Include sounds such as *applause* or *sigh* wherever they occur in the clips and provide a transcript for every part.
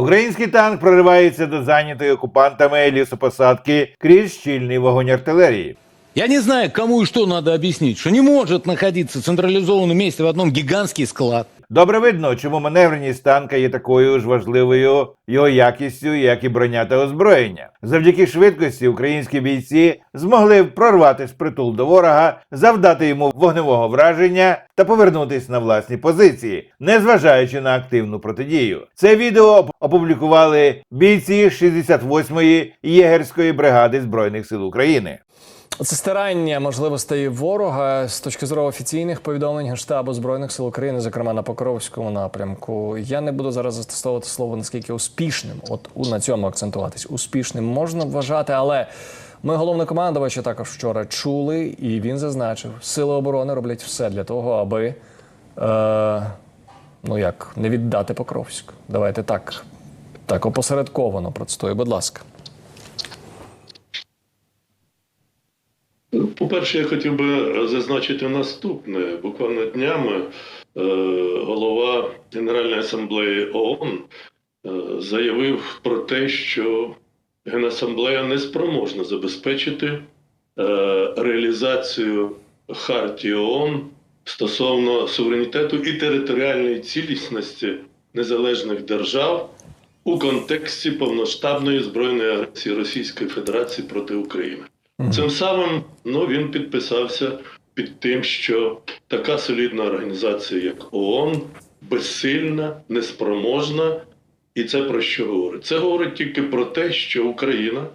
Український танк проривається до зайнятої окупантами лісопосадки крізь щільний вогонь артилерії. Я не знаю, кому и что надо объяснить, что не может находиться в централизованном месте в одном гигантский склад. Добре видно, чому маневреність танка є такою ж важливою його якістю, як і броня та озброєння. Завдяки швидкості українські бійці змогли прорвати притул до ворога, завдати йому вогневого враження та повернутись на власні позиції, незважаючи на активну протидію. Це відео опублікували бійці 68-ї єгерської бригади збройних сил України. Це старання можливостей ворога з точки зору офіційних повідомлень Генштабу Збройних сил України, зокрема на Покровському напрямку. Я не буду зараз застосовувати слово наскільки успішним. От у на цьому акцентуватись. Успішним можна вважати, але ми головнокомандувача також вчора чули, і він зазначив, сили оборони роблять все для того, аби е, ну як не віддати Покровську. Давайте так, так опосередковано процитую, будь ласка. По-перше, я хотів би зазначити наступне. Буквально днями е, голова Генеральної асамблеї ООН е, заявив про те, що Генасамблея не спроможна забезпечити е, реалізацію Хартії ООН стосовно суверенітету і територіальної цілісності незалежних держав у контексті повноштабної збройної агресії Російської Федерації проти України. Цим самим ну, він підписався під тим, що така солідна організація, як ООН, безсильна, неспроможна. І це про що говорить? Це говорить тільки про те, що Україна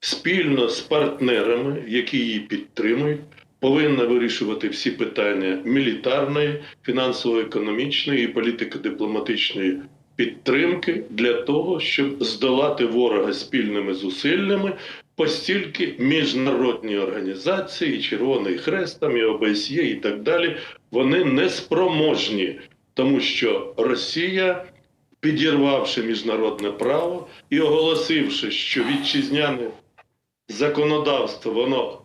спільно з партнерами, які її підтримують, повинна вирішувати всі питання мілітарної, фінансово-економічної і політико-дипломатичної підтримки для того, щоб здолати ворога спільними зусиллями, постільки міжнародні організації, Червоний Хрест, там, і ОБСЄ і так далі, вони не спроможні, тому що Росія, підірвавши міжнародне право і оголосивши, що вітчизняне законодавство воно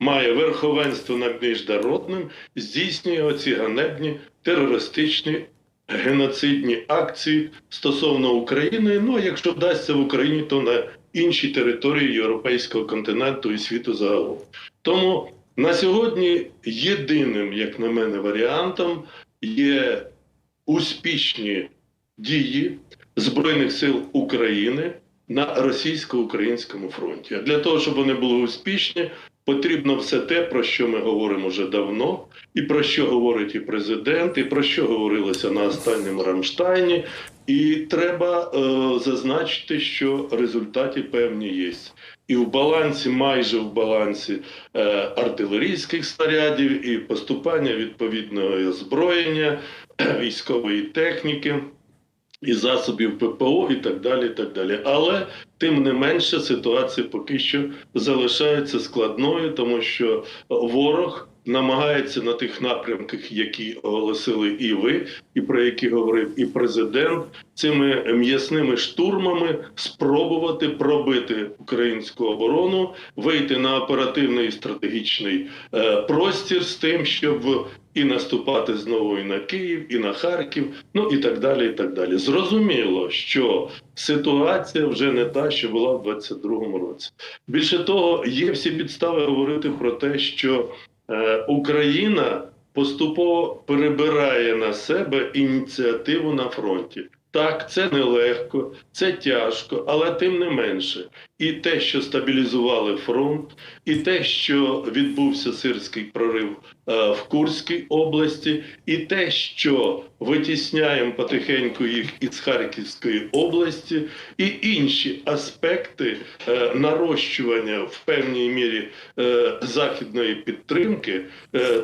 має верховенство над міжнародним, здійснює оці ганебні терористичні геноцидні акції стосовно України. Ну якщо вдасться в Україні, то на іншій території європейського континенту і світу загалом. Тому на сьогодні єдиним, як на мене, варіантом є успішні дії Збройних сил України на російсько-українському фронті. А для того, щоб вони були успішні, потрібно все те, про що ми говоримо вже давно, і про що говорить і президент, і про що говорилося на останньому Рамштайні. І треба е, зазначити, що результати певні є. І в балансі, майже в балансі е, артилерійських снарядів, і поступання відповідного озброєння, *clears throat* військової техніки і засобів ППО, і так далі. і так далі. Але тим не менше ситуація поки що залишається складною, тому що ворог намагається на тих напрямках, які оголосили і ви, і про які говорив і президент, цими м'ясними штурмами спробувати пробити українську оборону, вийти на оперативний і стратегічний е, простір з тим, щоб і наступати знову і на Київ, і на Харків, ну і так далі. і так далі. Зрозуміло, що ситуація вже не та, що була в 22-му році. Більше того, є всі підстави говорити про те, що Україна поступово перебирає на себе ініціативу на фронті. Так, це нелегко, це тяжко, але тим не менше, і те, що стабілізували фронт, і те, що відбувся сирський прорив е, в Курській області, і те, що витісняємо потихеньку їх із Харківської області, і інші аспекти е, нарощування в певній мірі е, західної підтримки,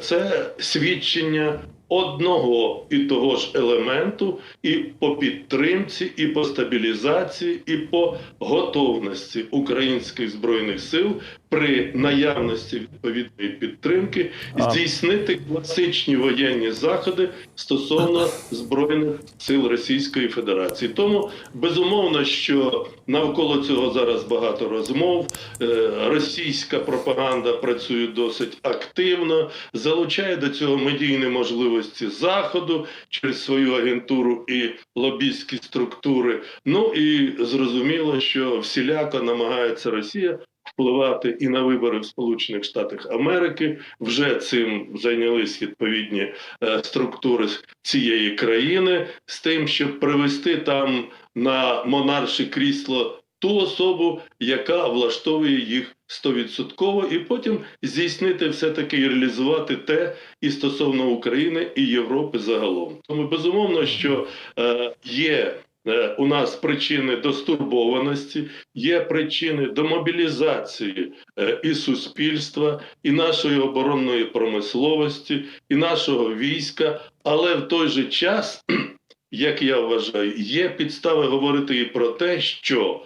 це свідчення одного і того ж елементу і по підтримці, і по стабілізації, і по готовності українських збройних сил при наявності відповідної підтримки здійснити класичні воєнні заходи стосовно збройних сил Російської Федерації. Тому безумовно, що навколо цього зараз багато розмов. Е, Російська пропаганда працює досить активно, залучає до цього медійні можливості можливості Заходу через свою агентуру і лобістські структури. Ну і зрозуміло, що всіляко намагається Росія впливати і на вибори в Сполучених Штатах Америки. Вже цим зайнялись відповідні е, структури цієї країни з тим, щоб привести там на монарше крісло ту особу, яка влаштовує їх стовідсотково, і потім здійснити все таки і реалізувати те і стосовно України і Європи загалом. Тому безумовно, що е, є. е, У нас причини до стурбованості, є причини до мобілізації е, і суспільства, і нашої оборонної промисловості, і нашого війська. Але в той же час, *clears throat* як я вважаю, є підстави говорити і про те, що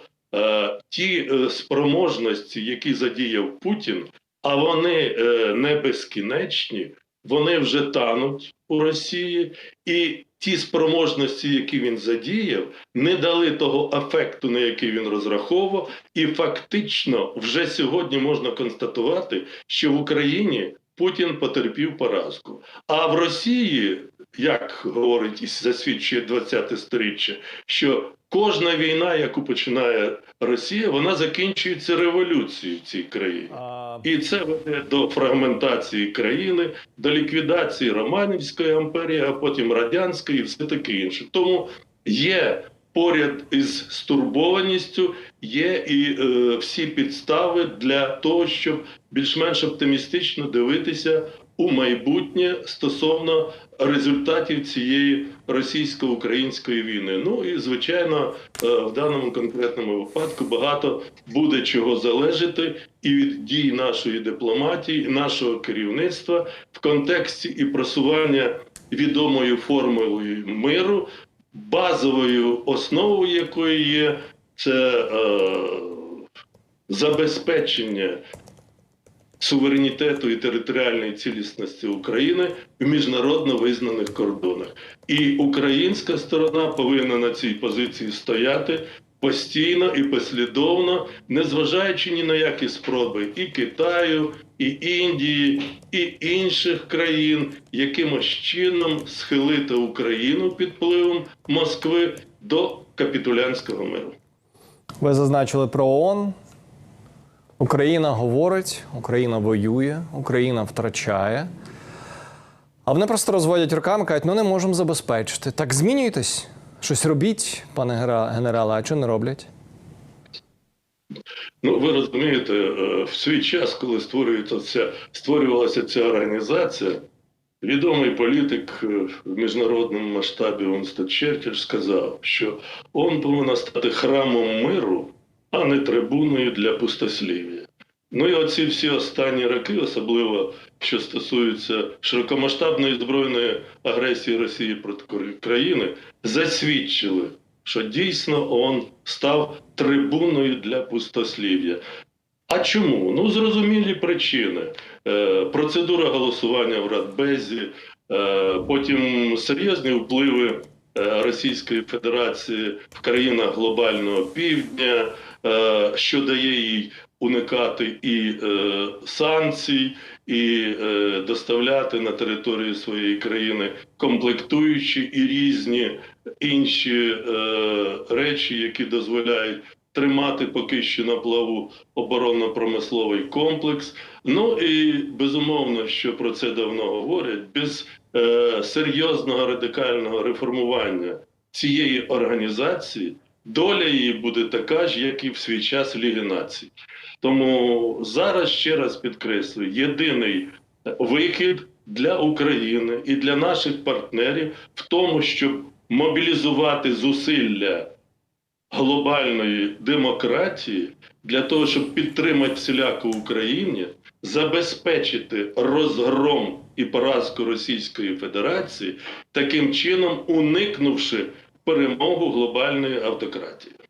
ті е, спроможності, які задіяв Путін, а вони е, не безкінечні, вони вже тануть у Росії, і ті спроможності, які він задіяв, не дали того ефекту, на який він розраховував, і фактично вже сьогодні можна констатувати, що в Україні Путін потерпів поразку. А в Росії, як говорить і засвідчує 20-те сторіччя, що кожна війна, яку починає Росія, вона закінчується революцією в цій країні. А, І це веде до фрагментації країни, до ліквідації Романівської імперії, а потім радянської і все таке інше. Тому є поряд із стурбованістю, є і е, всі підстави для того, щоб більш-менш оптимістично дивитися у майбутнє стосовно результатів цієї російсько-української війни. Ну і звичайно, е, в даному конкретному випадку багато буде чого залежати і від дій нашої дипломатії, і нашого керівництва в контексті і просування відомою формулою миру, базовою основою якої є це е, забезпечення суверенітету і територіальної цілісності України в міжнародно визнаних кордонах. І українська сторона повинна на цій позиції стояти постійно і послідовно, незважаючи ні на які спроби і Китаю, і Індії, і інших країн, якимось чином схилити Україну під впливом Москви до капітулянського миру. ви зазначили про ООН. Україна говорить, Україна воює, Україна втрачає. А вони просто розводять руками, кажуть, ну не можемо забезпечити. Так змінюйтесь, щось робіть, пане генерале, а що не роблять? Ну, ви розумієте, е, в свій час, коли створюється створювалася ця організація, відомий політик е, в міжнародному масштабі Унстон Черчилль сказав, що ООН повинна стати храмом миру, а не трибуною для пустослів'я. Ну і оці всі останні роки, особливо що стосується широкомасштабної збройної агресії Росії проти країни, засвідчили, що дійсно ООН став трибуною для пустослів'я. А чому? Ну, зрозумілі причини. Е, процедура голосування в Радбезі, е, потім серйозні впливи е, Російської Федерації в країнах глобального півдня, е, що дає їй уникати і е, санкцій, і е, доставляти на територію своєї країни комплектуючі і різні інші е, речі, які дозволяють тримати поки що на плаву оборонно-промисловий комплекс. Ну і безумовно, що про це давно говорять, без е, серйозного радикального реформування цієї організації доля її буде така ж, як і в свій час Ліги націй. Тому зараз ще раз підкреслюю: єдиний вихід для України і для наших партнерів в тому, щоб мобілізувати зусилля глобальної демократії для того, щоб підтримати всіляко Україні, забезпечити розгром і поразку Російської Федерації, таким чином уникнувши перемогу глобальної автократії.